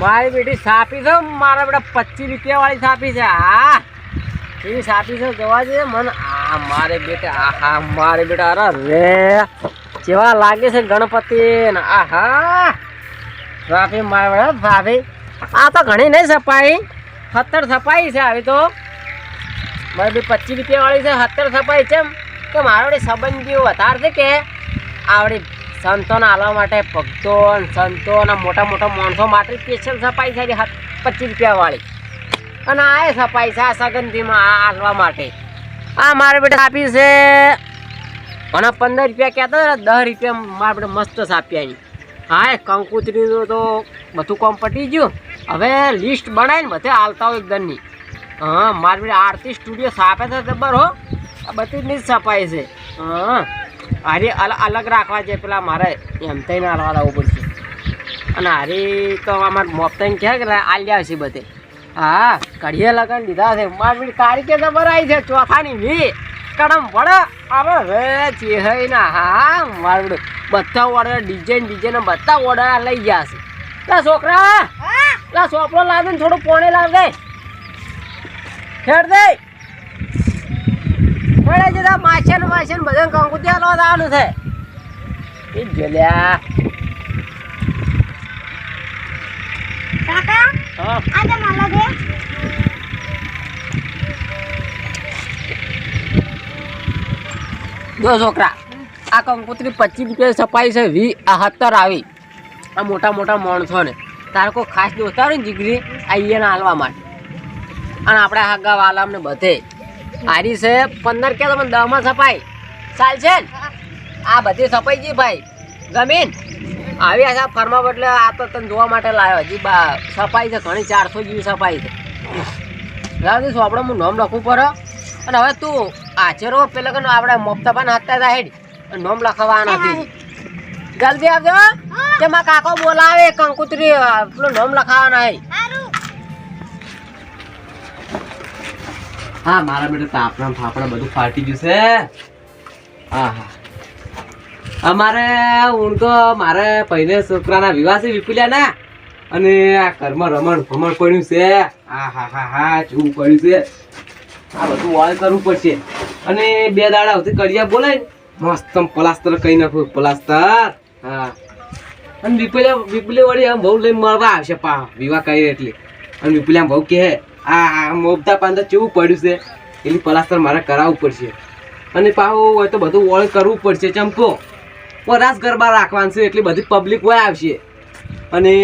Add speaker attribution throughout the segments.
Speaker 1: મારી બેટી સાપી છે, મારા બેટા પચીસ રૂપિયા વાળી સાપી છે, હા. એવી સાપી છે, જોવા જઈએ, મને આ મારે બેટા આહા મારે બેટા, અરે રે. જેવા લાગે છે ગણપતિ ને આહા સાપી, મારા બેટા, સાપી. આ તો ઘણી નહીં સપાઈ, સત્તર સપાઈ છે આવી તો. મારી બી પચીસ રૂપિયા વાળી છે, સત્તર સપાઈ છે કે મારા સંબંધીઓ વધારે છે કે? આવડી સંતોને હાલવા માટે ભક્તો અને સંતો અને મોટા મોટા માણસો માટે સ્પેશિયલ સફાઈ છે પચીસ રૂપિયા વાળી અને આ સફાઈ છે આ સગંધીમાં આ હાલવા માટે. આ મારે બેટા આપી છે અને પંદર રૂપિયા કહેતા હતા, દસ રૂપિયા મારા બેટા મસ્ત સાપ્યાની હા, એ કંકુતરીનું તો બધું કામ પટી ગયું. હવે લિસ્ટ બનાવીને બધે હાલતા હોય એકદમની. હા, મારે બેટા આરતી સ્ટુડિયો સાપે છે, ખબર હો? આ બધી જ સફાઈ છે. હા. હારી અલ અલગ રાખવા છે પેલા મારે એમ થઈને હાલવા લાવવું પડશે. અને હારી તો અમારે મોપતાઈને કહે કે આલ્યા છે બધે. હા કઢીએ લગન દીધા છે. મારી કાળી કે આવી છે? ચોથાની વી. કડમ વડે અરે રે ચેહઈ ના હા મારું બધા ઓર્ડર ડિઝાઇન ડિઝાઇન બધા ઓર્ડર લઈ ગયા છે. લા છોકરા લા સોપડો લાવે ને થોડું પોણે લાવ દે ખેડ દે. પડે છે તો માછન માછન બધા કંકુતિયા લો દાવાનું છે. એ જલ્યા.
Speaker 2: કાકા
Speaker 1: હા.
Speaker 2: આ માલા દે
Speaker 1: જો છોકરા આ કંકુતરી પચીસ રૂપિયા સપાઈ છે વી આ સત્તર આવી. આ મોટા મોટા માણસો ને તારે કોઈ ખાસ દોસ્તાર ને જીગરી આ હાલવા માટે. અને આપણે હાગા વાલામ ને બધે. હારી છે પંદર કે તમે દહમાં સપાઈ ચાલ છે ને આ બધી સપાઈ જી ભાઈ. જમીન આવી આ ફરમા બદલે આ તો તને જોવા માટે લાવ્યો હજી બા સફાઈ છે ઘણી ચારસો જેવી સફાઈ છે. લાવજી આપણે હું નોમ લખવું પડે. અને હવે તું આચરો પેલા કે આપણે મોફતાપાન હાથતા હતા હેડ. નામ લખવાના નથી જલ્દી આવજો કે મારા કાકો બોલાવે કંકુતરી પેલું નોમ લખાવાના હે
Speaker 3: હા, મારા બેટા તાપણા ફાપડા બધું ફાટી ગયું છે. હા હા અમારે હું તો મારે પહેલે છોકરાના વિવાહ છે વિપુલ્યા ના અને આ ઘરમાં રમણ ભમણ પડ્યું છે. હા હા હા હા શું પડ્યું છે. આ બધું ઓલ કરવું પડશે. અને બે દાડા સુધી કડિયા બોલાય મસ્ત પ્લાસ્ટર કહી નાખું પ્લાસ્ટર હા. અને વિપુલ્યા વિપુલે વળી આમ બહુ લઈને મળવા આવશે પા, વિવાહ કરી એટલે. અને વિપુલ્યા બહુ કહે આ મોબતા પાંદા કેવું પડ્યું છે? એટલે પલાસ્તર મારે કરાવવું પડશે. અને પાછું હોય તો બધું ઓળ કરવું પડશે, ચમકો. પરાસ ગરબા રાખવાનું છે એટલે બધી પબ્લિક હોય આવશે. અને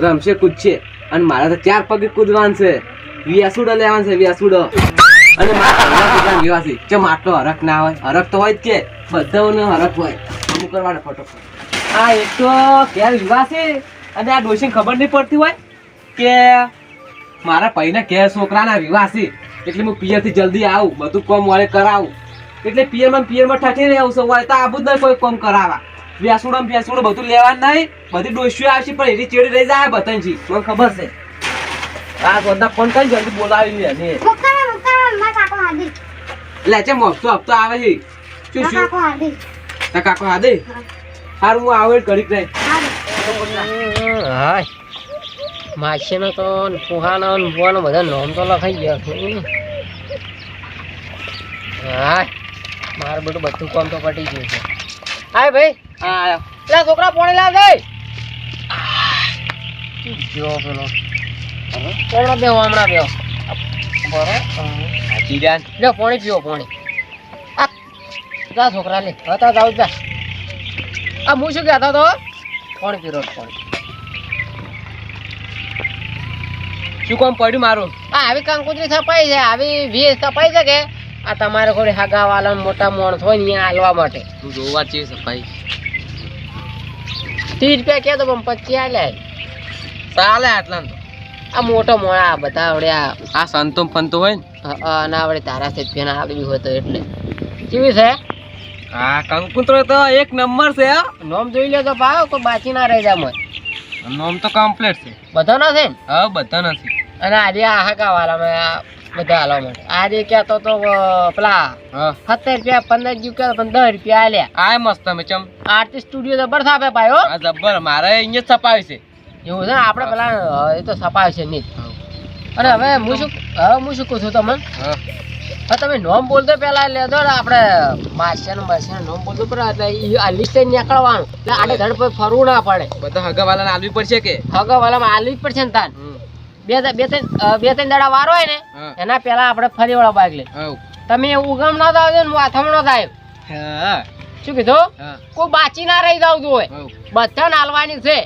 Speaker 3: રમશે, કૂદશે. અને મારે તો ચાર પગે કૂદવાનું છે. વ્યાસુડો લેવાનું છે, વ્યાસુડો. અને છે ચમ, આટલો હરક ના હોય? હરક તો હોય જ કે. બધાઓને હરક હોય. અમુક કરવાનો ફટોફટ આ એક તો ક્યારે વિવાહ છે? અને આ ડોશીને ખબર નહીં પડતી હોય કે મારા ભાઈના ઘેર છોકરાના વિવાહ છે એટલે હું પિયરથી જલ્દી આવું બધું કામ વાળે કરાવું. એટલે પિયરમાં પિયરમાં ઠઠી રહેવું છે વાળે તો આવું જ નહીં કોઈ કામ કરાવવા. વ્યાસુડો વ્યાસુડો બધું લેવાનું નહીં બધી ડોશીઓ આવશે પણ એની ચેડી રહી જાય બતનજી. મને ખબર છે. આ બધા ફોન કરી જલ્દી બોલાવી લે એટલે છે મોકતો હપ્તો આવે છે. શું શું?
Speaker 2: કાકો હાદી
Speaker 3: હા. દે હારું હું આવે ઘડીક રહી.
Speaker 1: હાય. માછીનો તો ને ફુહાનો ને બુવાનો બધા નામ તો લખાઈ ગયા છે. હા મારું બધું બધું કામ તો પટી ગયું છે. હા ભાઈ.
Speaker 3: હા
Speaker 1: પેલા છોકરા પોણી લાવ ભાઈ જો પેલો. હમણાં બે હમણાં બે
Speaker 3: બરાબર જાન.
Speaker 1: લે પાણી પીવો પોણી. આ જા છોકરા લે હતા જાવ જા. આ હું શું કહેતો તો પાણી પીરો પાણી.
Speaker 3: શું કામ પડ્યું મારું?
Speaker 1: આ આવી કંકુતરી સપાઈ છે આવી વીસ સપાઈ છે કે? આ તમારે કોઈ હાગા વાળા મોટા માણસ હોય ને હાલવા માટે.
Speaker 3: તું જોવા છે સફાઈ
Speaker 1: ત્રીસ રૂપિયા કહે તો પણ પચી આલે.
Speaker 3: ચાલે આટલા
Speaker 1: આ મોટો મોણા આ બધા આવડે આ.
Speaker 3: સંતો ફંતો હોય ને?
Speaker 1: અને આવડે તારા સભ્યના આવડી હોય તો એટલે. કેવી છે?
Speaker 3: આ કંકુતરો તો એક નંબર છે
Speaker 1: નોમ જોઈ લે તો ભાવ કોઈ બાકી ના રહી જાય
Speaker 3: નોમ તો કમ્પ્લીટ છે.
Speaker 1: બધા ના છે ને
Speaker 3: હા બધા નથી
Speaker 1: અને આજે આ હાકા વાળા બધા હાલવા માટે આજે કહેતો તો પેલા સત્તર રૂપિયા પંદર જીવ કે પણ દસ રૂપિયા આલ્યા.
Speaker 3: આ મસ્ત તમે ચમ.
Speaker 1: આરતી સ્ટુડિયો જબર થાપે પાયો.
Speaker 3: આ જબ્બર મારે અહીંયા જ છપાય છે.
Speaker 1: એવું છે આપણે પેલા એ તો સપાય છે નહીં. અને હવે હું શું હવે હું શું કહું છું તમને?
Speaker 3: હા.
Speaker 1: તમે નોમ બોલતો પેલા લેતો ને આપણે માસ્ટર માસ્ટર નોમ બોલતો પડે એટલે આ લિસ્ટ નીકળવાનું. એટલે આડે ધડ પર ફરવું ના પડે.
Speaker 3: બધા હગાવાલાને આલવી પડશે કે?
Speaker 1: હગા વાલામાં આલવી જ પડશે ને તાન. બે બે ત્રણ બે ત્રણ દાડા વાર હોય ને એના પહેલા આપણે ફરી વાળા બાઈક લે તમે ઉગમ ના થાવ ને માથામાં ના થાય. શું કીધું? કોઈ બાચી ના રહી જાવ હોય. બધા નાલવાની છે.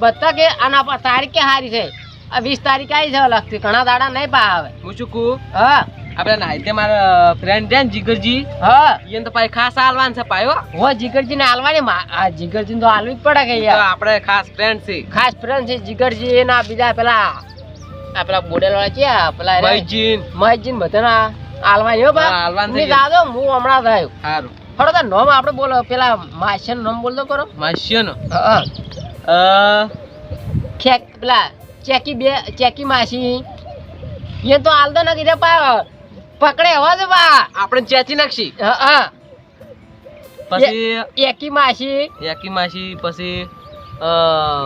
Speaker 1: બધા કે આના પર તારીખ હારી છે. આ વીસ તારીખ આવી છે લગતી ઘણા દાડા નહીં પા આવે.
Speaker 3: હું શું કહું?
Speaker 1: હા.
Speaker 3: આપણે નાઈતે મારા ફ્રેન્ડ છે ને જીગરજી.
Speaker 1: હા.
Speaker 3: એને તો પાછી ખાસ હાલવાન છે પાયો.
Speaker 1: હો જીગરજી ને હાલવાની આ જીગરજી તો હાલવી જ પડે કે યાર.
Speaker 3: આપણે ખાસ ફ્રેન્ડ છે.
Speaker 1: ખાસ ફ્રેન્ડ છે જીગરજી એના બીજા પેલા આ પેલા બોડેલ વાળા ક્યાં? પેલા રે?
Speaker 3: ભાઈજીન
Speaker 1: બધાના હાલવાની હો બા
Speaker 3: હા, હાલવાની
Speaker 1: ની દાદો હું હમણાં થયો
Speaker 3: સારું.
Speaker 1: હડો તાર નોમ આપણે બોલો પેલા માશિયન નોમ બોલતો કરો
Speaker 3: માશિયન
Speaker 1: હા
Speaker 3: અ
Speaker 1: ખેક પેલા ચેકી બે ચેકી માસી. એ તો હાલતો ન કીધે પા પકડે હવા છે બા
Speaker 3: આપણે ચેચી નાખશી.
Speaker 1: હા
Speaker 3: પછી
Speaker 1: એકી માસી.
Speaker 3: એકી માસી પછી અ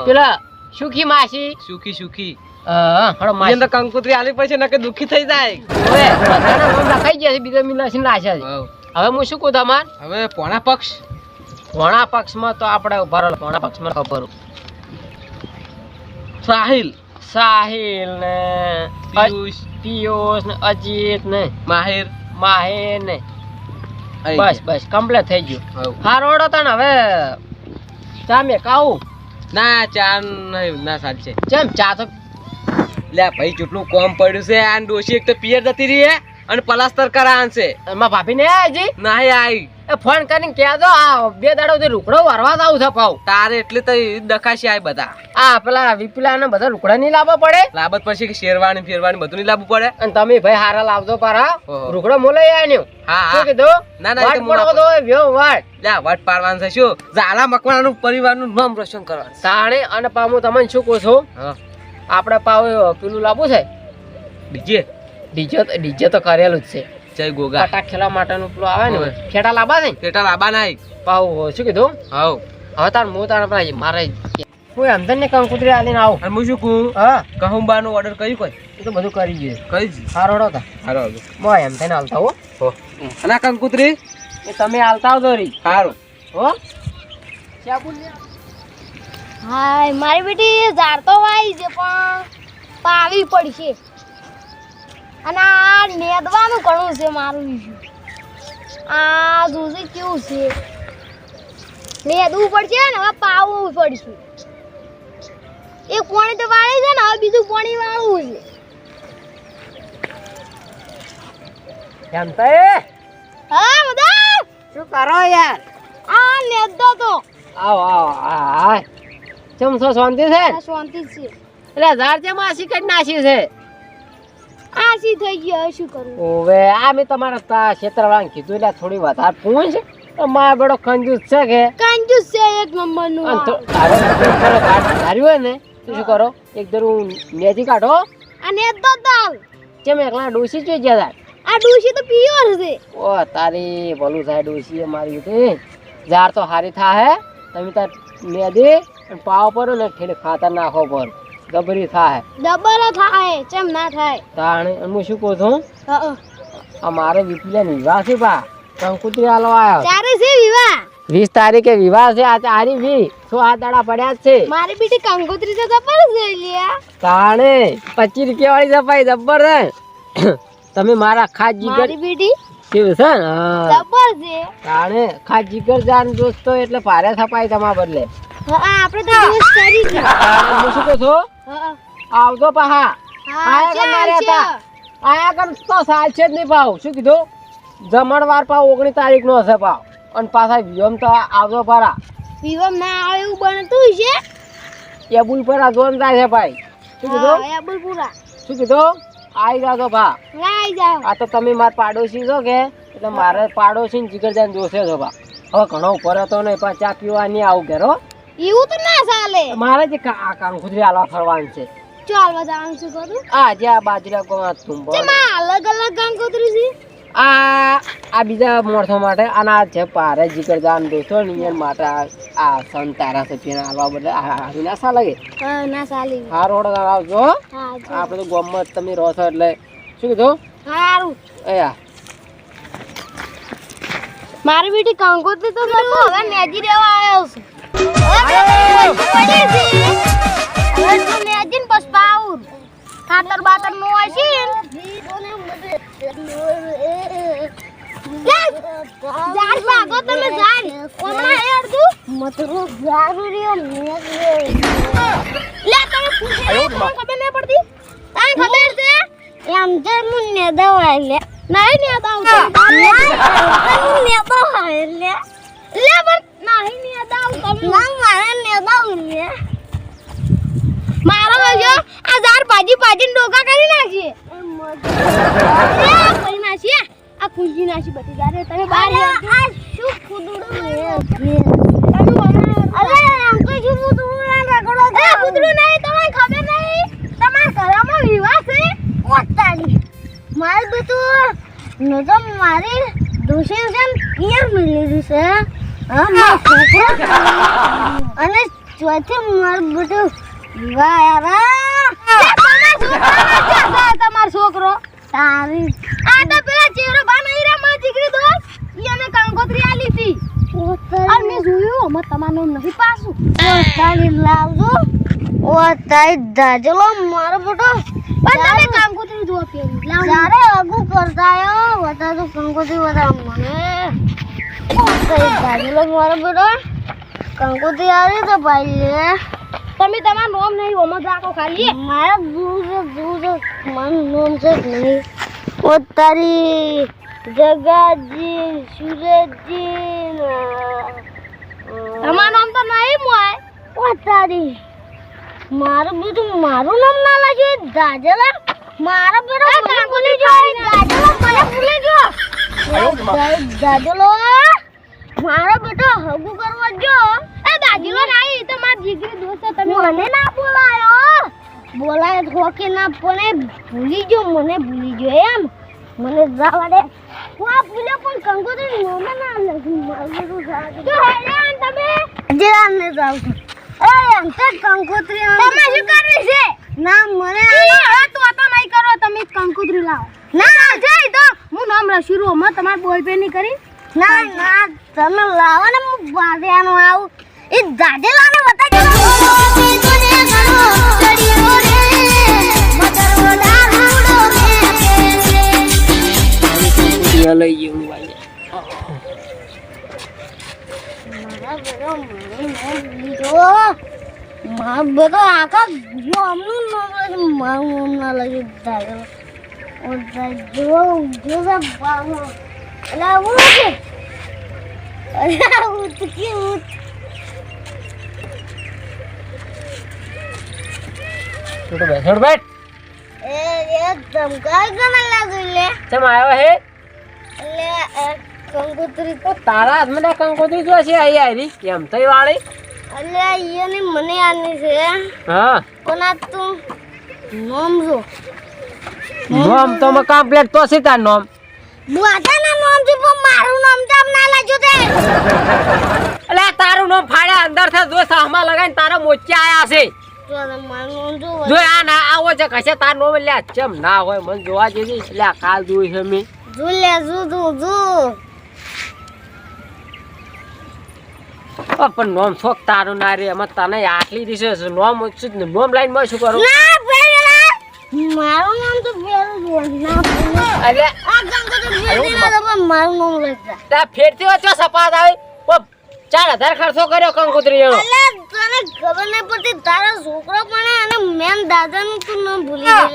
Speaker 1: પેલા સુખી માસી.
Speaker 3: સુખી સુખી.
Speaker 1: માસી.
Speaker 3: કંકોત્રી આલી પડશે નકે દુખી થઈ જાય.
Speaker 1: હવે ગયા છે બીજા મિલાસી લાશે
Speaker 3: હવે
Speaker 1: હું શું કહું તમાર?
Speaker 3: હવે પોણા પક્ષ.
Speaker 1: ઘોણા પક્ષમાં તો આપણે ઊભા રહો ઘોણા પક્ષમાં ખબર.
Speaker 3: સાહિલ.
Speaker 1: સાહિલ ને
Speaker 3: પિયુષ.
Speaker 1: પિયુષ ને અજીત ને
Speaker 3: માહિર.
Speaker 1: માહિર ને. બસ બસ કમ્પ્લીટ થઈ ગયું. હારોડો તણ હવે ચામે કાવું
Speaker 3: ના ચા નહીં ના સાચે
Speaker 1: ચમ ચા તો
Speaker 3: લે ભાઈ કેટલું કોમ પડ્યું છે આ ડોશી એક તો પિયર જતી રહી હે અને પલાસ્તર કરાવવાનું છે.
Speaker 1: એમાં ભાભી ને હજી?
Speaker 3: આવી
Speaker 1: એ ફોન કરીને કહેજો આ બે દાડો થી રૂકડો વારવા જ આવું છે પાવ
Speaker 3: તારે એટલે તો દખાશે આય બધા.
Speaker 1: આ પેલા વિપલા ને બધા રૂકડા નહીં લાવવા પડે?
Speaker 3: લાબત પછી કે શેરવાની ફેરવાની બધું નહીં લાવવું પડે?
Speaker 1: અને તમે ભાઈ હારા લાવજો પારા.
Speaker 3: રૂકડો
Speaker 1: રૂકડો મોલાઈ ને
Speaker 3: હા
Speaker 1: શું
Speaker 3: હા
Speaker 1: કીધું?
Speaker 3: ના, ના,
Speaker 1: વાટ પડો તો વ્યો વાટ.
Speaker 3: લા વાટ પાડવાનું છે શું? ઝાલા પરિવારનું નામ રોશન કરવાનું
Speaker 1: તાણે અને પા હું તમને શું કહો છો?
Speaker 3: હા.
Speaker 1: આપણે પાવ પેલું લાવવું છે?
Speaker 3: ડીજે?
Speaker 1: ડીજે તો ડીજે તો કરેલું જ છે.
Speaker 3: જય ગોગા.
Speaker 1: ફટાક ખેલવા માટેનું પેલું આવે ને
Speaker 3: ફેટા
Speaker 1: ખેટા છે
Speaker 3: ફેટા લાબા નાઈ
Speaker 1: પાવ શું કીધું?
Speaker 3: હવ.
Speaker 1: હવે તાર હું તાર પેલા મારે હું એમ ને કંકુતરી આલીને આવું.
Speaker 3: અને હું શું કહું?
Speaker 1: હા.
Speaker 3: કહુંબાનો ઓર્ડર કર્યું કોઈ?
Speaker 1: એ તો બધું કરી ગયું.
Speaker 3: કરી જ.
Speaker 1: હારોડો તા.
Speaker 3: હારો હડો
Speaker 1: મો એમ થઈને હાલતા હો.
Speaker 3: હો. અને કંકુતરી
Speaker 1: એ તમે હાલતા આવજો રી.
Speaker 3: સારું
Speaker 1: હો. ક્યાં બોલ્યા
Speaker 2: હાય મારી બેટી ઝાડ તો વાઈ છે પણ પાવી પડશે. અને આ નેદવાનું ઘણું છે મારું ઈશ્યુ આ જોશે કેવું છે. નેદવું પડશે ને હવે પાવવું પડશે. એક પોણી તો વાળી છે ને હવે બીજું પોણી વાળવું છે?
Speaker 1: એમ તો એ
Speaker 2: હા બધા
Speaker 1: શું કરો યાર?
Speaker 2: આ નેદો તો.
Speaker 1: આવો આવો આ. ચમ છો શાંતિ છે?
Speaker 2: શાંતિ છે.
Speaker 1: એટલે ઝાડ છે માસી કઈ નાસી છે?
Speaker 2: આસી થઈ ગયો શું કરું?
Speaker 1: ઓવે આ મેં તમારા તા ક્ષેત્રવાળાને કીધું એટલે થોડી વધારે પૂછ. મારા બડો કંજૂસ છે કે?
Speaker 2: કંજૂસ છે એક નંબરનું
Speaker 1: ધાર્યું હોય ને તો શું કરો? એક ધરું નેજી કાઢો.
Speaker 2: આ તો
Speaker 1: દાલ કેમ એકલા ડોસી જોઈ ગયા
Speaker 2: આ ડોસી તો પ્યોર છે.
Speaker 1: ઓ તારી ભલું થાય ડોસી મારી તે ઝાડ તો હારી થા હે તમે તાર અને પાવ પર ને ઠેલે ખાતર નાખો પર ડબરી થાય. હે
Speaker 2: થાય ચેમ ના થાય?
Speaker 1: તાણે હું શું કહું છું?
Speaker 2: હઅ.
Speaker 1: આ વિવાહ છે બા. કંકુત્રી આલો આવ્યો
Speaker 2: ત્યારે છે. વિવાહ?
Speaker 1: વીસ તારીખે વિવાહ છે આ તારી વી. તો આ દાડા પડ્યા છે?
Speaker 2: મારી બીટી કંકોત્રી તો જબર છે લ્યા
Speaker 1: તાણે પચીસ રૂપિયા વાળી સફાઈ જબ્બર છે. તમે મારા ખાસ જીગર
Speaker 2: મારી બીટી?
Speaker 1: કેવું છે?
Speaker 2: જબર છે.
Speaker 1: તાણે ખાસ જીગર જાન દોસ્તો એટલે ભારે સફાઈ તમારા બદલે.
Speaker 2: આપણે તો દિવસ કરી છે.
Speaker 1: હું શું કહું છું. આવજો પહા.
Speaker 2: હા
Speaker 1: આયા કમ
Speaker 2: માર્યા
Speaker 1: હતા આયા કમ તો સાલ છે જ નહીં પાવ શું કીધું? જમણવાર પાવ ઓગણીસ તારીખ નો હશે પાવ અને પાછા વિયમ તો આવજો પરા
Speaker 2: વિવાહ ના આવે એવું બનતું છે
Speaker 1: એબુલ પર આ જોન જાય છે ભાઈ. શું કીધું?
Speaker 2: એબુલ પૂરા
Speaker 1: શું કીધું? આવી જાજો ભા
Speaker 2: રાઈ જાવ
Speaker 1: આ તો તમે મારા પાડોશી છો કે? એટલે મારે પાડોશી જીગર જાન જોશે છો ભા હવે ઘણો ઉપર હતો ને પાછા ચા પીવા આવું ઘેરો
Speaker 2: એવું તો ના ચાલે.
Speaker 1: મારે જે કા- આ કાંકુતરી આલવા ફરવાનું છે.
Speaker 2: ચો હાલવા જવાનું છે કરું
Speaker 1: આ જે આ બાજરા ગોમાં તુંબો.
Speaker 2: ચમ આ અલગ અલગ કાંકોત્રી છે.
Speaker 1: આ આ બીજા મોરસો માટે અને આ છે પારે જીકર જાન દોસ્તો નિયર માટે આ સંતારા છે પીના આલવા બદલે આવી ના સા લાગે
Speaker 2: હા ના સાલી
Speaker 1: હારો હોડો આવજો હા. આપણે તો ગામમાં જ તમે રહો છો એટલે શું કીધું?
Speaker 2: સારું
Speaker 1: અયા
Speaker 2: મારી બેટી કાંકોત્રી તો મેં હવે નેજી રહેવા આવ્યો છું. ખાતર બાતર નો હશે ભાગો તમે મતરો ખબર છે એમ તો લે લે પણ નહીં ને દવા તમે ના મારે ને દવા મારો જો આ જાર ભાજી ભાજીને ડોકા કરી નાખીએ કરી નાખીએ આ કુંજી નાખી બધી ઝાડે તમે બહાર આ શું કુદડું અરે આમ તો શું કુદડું રગડો એ કુદડું નહીં તમને ખબર નહીં તમારા ઘરમાં વિવાહ છે ઓતાલી મારે બધું ન તો મારી દોષી છે ને પિયર મિલેલું છે હા અને ચોથી મારું બધું તમારો છોકરો તારી આ તો પેલા ચેરો બા નહીં રે મારી દીકરી દોસ્ત અમે કંકોત્રી આલી હતી અને મેં જોયું અમે તમારું નહીં પાછું. તારી લાવજો. ઓ તારી દાજલો મારો બેટો પણ તમે કંકોત્રી જો પેલી. કરતા આયો. વતા કંકોત્રી વતા મને. તારી દાજલો મારો બેટો કંકોત્રી આવી તો ભાઈ તમે તમારું નામ નહીં ઓમાં રાખો ખાલી. મારા દૂર દૂર મારું નામ છે જ નહીં. ઓ તારી જગાજી સુરજી તમારું નામ તો નહીં મોય ઓ તારી મારું બીજું મારું નામ ના લાગ્યું દાજલા. મારા બેટો મને ભૂલી દાજલો મને ભૂલી ગયો. દાજલો. મારો બેટો હગુ કરવા જો એ બાજીલો નાઈ તો માર જીગરી દોસ્ત તમે મને ના બોલાયો? બોલાય તો કે ના પણ ભૂલી ગયો મને ભૂલી ગયો એમ. મને જવા દે હું આ ભૂલ્યો પણ કંકોત્રી નોમે ના લખી મારું તો હેરાન તમે? જરા ને જાવ એ એમ તો કંકોત્રી તમે શું કરવી છે? ના મને હવે તો आता નહીં કરો તમે કંકોત્રી લાવો. ના જઈ તો. હું નામ રશીરો માં તમારે બોલ પે નહીં કરી. ના ના તમે લાવો ને હું બાંધ્યાનો આવું. એ દાદેલાને બતાજો
Speaker 1: લઈ ગયું ભાઈ
Speaker 2: મારા બધો આખા ગામનું મારું નામ ના લાગે દાદા ઓ જો બાબો એટલે આવું છે અરે આવું તો કેવું
Speaker 1: તું તો બેસોડ બેઠ.
Speaker 2: એ એ ધમકાય ગમે લાગે લે.
Speaker 1: ચમ આવ્યો હે?
Speaker 2: એ કંકોત્રી
Speaker 1: તો તારા હાથમાં તો કંકોત્રી જો છે આઈ આરી કેમ થઈ વાળી?
Speaker 2: અલે ઈયોની મને આની છે.
Speaker 1: હા.
Speaker 2: કોના તું? નોમ જો
Speaker 1: નોમ તો મે કમ્પ્લીટ તો છે તાર નોમ.
Speaker 2: બુઆતાના નામથી પણ મારું નામ તો ના લાગ્યું તે.
Speaker 1: એટલે તારું નામ ફાડે અંદરથી જો સામા લગાઈને તારા મોચા આયા છે.
Speaker 2: જો
Speaker 1: આ ના આવો છે કશે તાર નો લે ચમ ના હોય મને જોવા જેવી એટલે કાલ જોઈ છે મેં.
Speaker 2: જો લે જો જો જો.
Speaker 1: પણ નોમ છોક તારું ના રે એમાં તને આટલી દિશે નોમ નોમ લાઈનમાં શું કરું?
Speaker 2: ના મારું નામ તો પેલું જ હોય ના પેલું
Speaker 1: એટલે
Speaker 2: આ ગંગો તો પેલી ના તો પણ મારું નામ લખતા
Speaker 1: ત્યાં ફેરતી હોય સપાત આવી. ઓ, ચાર હજાર ખર્ચો કર્યો કંકોત્રી એનો.
Speaker 2: અલે તને ખબર નહીં પડતી તારા છોકરો પણ અને મેન દાદાનું તું નામ ભૂલી ગયો.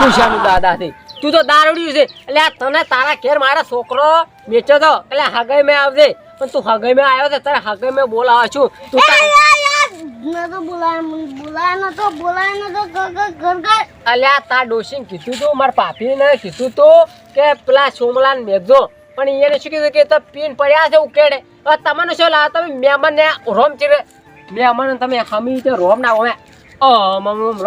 Speaker 1: તું શાનું દાદા થી તું તો દારૂડિયું છે. એટલે આ તને તારા ઘેર મારા છોકરો વેચો તો. એટલે હગાઈ મેં આવજે. પણ તું હગાઈ મેં આવ્યો તો તારે હગાઈ મેં બોલાવા છું. તું અલ્યા તા ડોશીને કીધું તું મારા પાપીને કીધું તું કે પેલા સોમલાને મેઘજો પણ એને શું કીધું કે તો પીન પડ્યા છે ઉકેડે. હવે તમને શું લાવે તમે મહેમાનને રોમ ચીરે મહેમાન તમે હમી તે રોમ ના હોય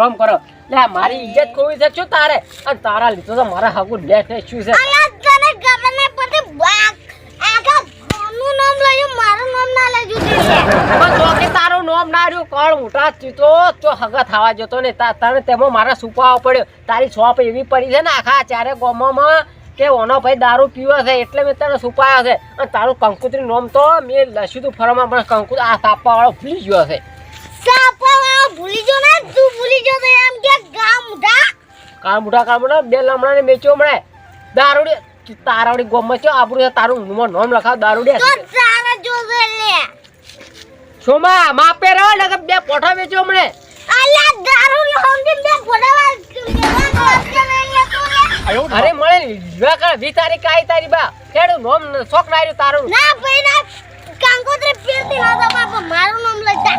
Speaker 1: રોમ કરો. લે મારી ઇજ્જત ખોવી છે શું તારે? અને તારા લીધો તો મારા હગું ડેટ શું છે
Speaker 2: અલા તને ખબર નહીં પડતી બાક આખા ગામનું નામ લઈ મારું નામ ના લેજો
Speaker 1: પણ તો કે તારું ના રહ્યું કોણ મોટા ચીતો તો? હગા થવા જતો ને તા- તને તેમાં મારા સુપાવો પડ્યો? તારી શોપ એવી પડી છે ને આખા ચારે ગોમમાં કે ઓનો ભાઈ દારૂ પીવો છે એટલે મેં તને સુપાયો છે? અને તારું કંકુતરી નોમ તો મેં લસ્યું તું ફરવામાં પણ કંકુ આ સાપા વાળો ભૂલી ગયો છે.
Speaker 2: સાપા ભૂલી ગયો ને? તું ભૂલી ગયો તો એમ કે ગામ ઉઠા.
Speaker 1: કામુડા કામુડા બે લમણાને મેચ્યો મળે. દારૂડી તારાવડી ગોમ મચ્યો આપણું તારું નોમ લખાવ દારૂડી.
Speaker 2: તો તારા જોશે લે.
Speaker 1: સોમા માપે રહો ને કે બે પોઠા વેચો હમણે.
Speaker 2: અલા દારૂ નો હમદી બે લે લે
Speaker 1: અરે મળે વિવાહ કર વી તારીખ કાઈ તારી બા. કેડું નોમ ન- શોખ ના તારું.
Speaker 2: ના ભાઈ ના કાંકોત્રી પીરતી ના બાપા મારું નામ લઈ જા.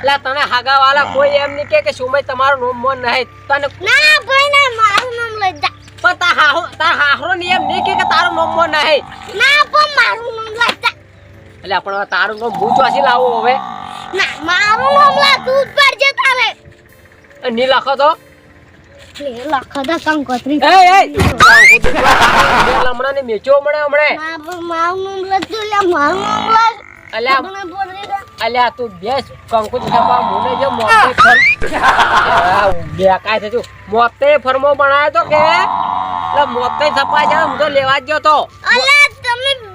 Speaker 1: એટલે તને હાગા વાળા કોઈ એમ નહીં કે કે સુમય તમારું નોમ મોન નહીં. તને
Speaker 2: ના ભાઈ ના મારું નામ લઈ જા.
Speaker 1: પણ તા હાહો તાર હાહરો ની એમ નહીં કે કે તારું નોમ મોન નહીં.
Speaker 2: ના પણ મારું નામ લઈ જા.
Speaker 1: એટલે આપણે તારું નામ હું ચોસી લાવું હવે.
Speaker 2: ના મારું નામ લા તું પર જે તારે
Speaker 1: ની લખો તો?
Speaker 2: લે લખો દા કંકોત્રી
Speaker 1: એ એ બે લમણાને મેચ્યો મળે હમણે.
Speaker 2: મારું નામ લઈ લે મારું નામ લઈ
Speaker 1: અલ્યા
Speaker 2: મને બોલી દે.
Speaker 1: અલ્યા તું બેસ કંકુત છપા મુને જે મોતે ફર. બે કાય થયું મોતે ફરમો બનાવ્યો તો કે? મોતે છપા હું તો લેવા જ ગયો તો.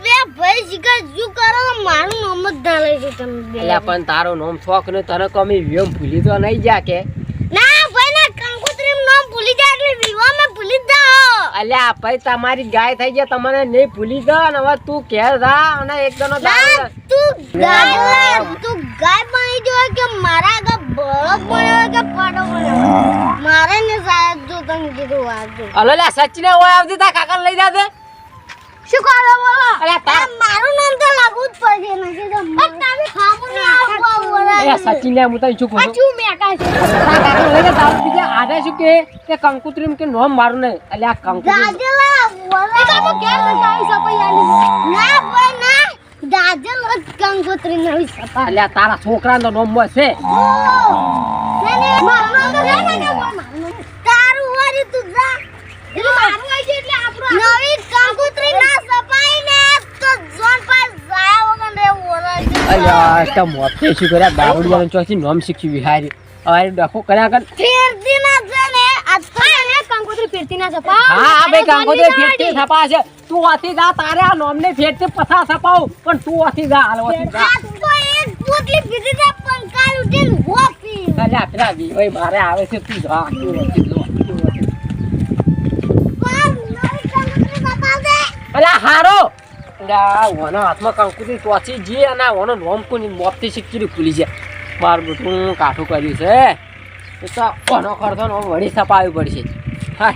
Speaker 2: બે ભાઈ શીખર જુ કરો મારું નામ જ ના લઈ છે તમે બે.
Speaker 1: અલ્યા પણ તારો નામ શોખ ને તને કમી વ્યમ ભૂલી તો નહીં જા કે.
Speaker 2: ના ભાઈ ના કંકોત્રી નામ ભૂલી જાય એટલે મેં ભૂલી જ
Speaker 1: અલ્યા ભાઈ તમારી ગાય થઈ ગયા તમને નહીં ભૂલી જા ને હવે તું ઘેર જા અને એક
Speaker 2: તું ગાય તું ગાય બની જો કે મારા આગળ બળદ બન્યો કે પાડો બન્યો મારે ને સાહેબ જો તમે કીધું વાત
Speaker 1: અલે લ્યા સચિને ઓય આવતી તા કાકા લઈ જા દે
Speaker 2: શું કરો બોલો?
Speaker 1: અલ્યા તાર.
Speaker 2: મારું નામ તો લાગુ જ પડશે નથી તો તમે ખાવું ને આવું
Speaker 1: એ સચિન લે હું તને શું કહું છું?
Speaker 2: પાછું મેકા છે.
Speaker 1: કાકા લઈ જા દારૂ પી શું કે કે કંકુત્રીમ કે નોમ મારું નહીં. અલ્યા કંકુત્રી
Speaker 2: દાજલા બોલા એ તો કેમ બતાવી સપૈયાની ના ભાઈ ના દાજલ જ નવી સપા
Speaker 1: અલ્યા તારા છોકરાનો નોમ છે
Speaker 2: વારી તું જા મારું આવી છે એટલે આપણું નવી કંકોત્રી ના સપાઈ ને તો જોન પાસ જાય વગર રે ઓરાય છે
Speaker 1: અલ્યા મોતે શું કર્યા? દારૂડિયાને ચોથી નોમ શીખી વિહારી હવે ડખો કર્યા કર.
Speaker 2: ફેરતી ના છે ને આજ તો ને કંકોત્રી ફેરતી ના સપા
Speaker 1: હા હા ભાઈ કાંકોત્રી ફેરતી છપા છે. તું આથી જા તારે આ નોમને ફેરતી પથા છપાવ પણ તું આથી જા હાલ આથી જા.
Speaker 2: તો એક પોટલી પીધી છે પણ કાલ ઉઠીને
Speaker 1: અલ્યા પેલા ભાઈ મારે આવે છે તું જા અલ્યા હારો. અલ્યા ઓનો હાથમાં કંકુતી ટોચી જી અને ઓનો નોમ કોની મોપથી શીખી ખુલી છે. બાર બધું કાઠું કર્યું છે. તો ઓનો નો વળી સપાવી પડશે. હા